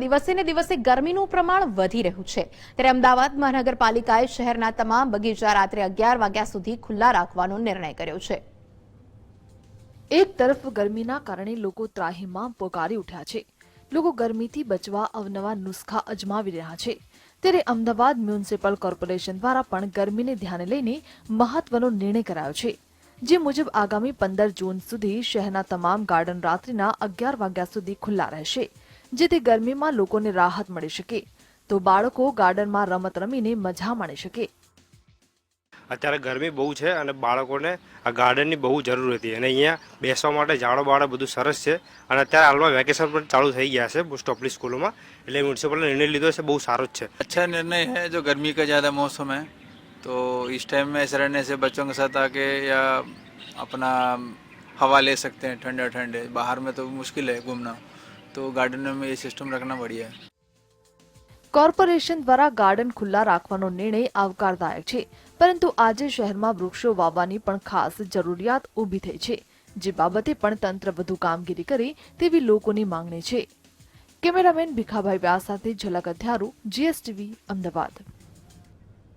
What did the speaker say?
દિવસે ને દિવસે ગરમીનું પ્રમાણ વધી રહ્યું છે. ત્યારે અમદાવાદ મહાનગરપાલિકાએ શહેરના તમામ બગીચા રાત્રે અગિયાર વાગ્યા સુધી ખુલ્લા રાખવાનો નિર્ણય કર્યો છે. એક તરફ ગરમીના કારણે લોકો ત્રાહીમાં પોકારી ઉઠ્યા છે. લોકો ગરમીથી બચવા અવનવા નુસ્ખા અજમાવી રહ્યા છે. ત્યારે અમદાવાદ મ્યુનિસિપલ કોર્પોરેશન દ્વારા પણ ગરમીને ધ્યાને લઈને મહત્વનો નિર્ણય કરાયો છે. જે મુજબ આગામી પંદર જૂન સુધી શહેરના તમામ ગાર્ડન રાત્રિના અગિયાર વાગ્યા સુધી ખુલ્લા રહેશે. જેથી ગરમીમાં લોકોને રાહત મળી શકે તો બાળકો ગાર્ડનમાં રમત રમીને મજા માણી શકે અત્યારે ગરમી બહુ છે અને બાળકોને આ ગાર્ડનની બહુ જરૂર હતી અને અહીંયા બેસવા માટે ઝાડો બાળો બધું સરસ છે અને અત્યારે હાલમાં વેકેશન પણ ચાલુ થઈ ગયા છે મોસ્ટ ઓફલી સ્કૂલોમાં એટલે મ્યુનિસિપલે નિર્ણય લીધો છે બહુ સારો જ છે अच्छा निर्णय है जो गर्मी का ज़्यादा मौसम है तो इस टाइम में ऐसे रहने से बच्चों के साथ आके या अपना हवा ले सकते हैं ठंडे ठंडे बाहर में तो मुश्किल है घूमना तो गार्डन में ये सिस्टम रखना बढ़िया है કોર્પોરેશન દ્વારા ગાર્ડન ખુલ્લા રાખવાનો નિર્ણય આવકારદાયક છે પરંતુ આજે શહેરમાં વૃક્ષો વાવવાની પણ ખાસ જરૂરિયાત ઊભી થઈ છે જે બાબતે પણ તંત્ર વધુ કામગીરી કરે તેવી લોકોની માંગણી છે કેમેરામેન ભીખાભાઈ વ્યાસ સાથે ઝલક અધ્યારુ જીએસટીવી અમદાવાદ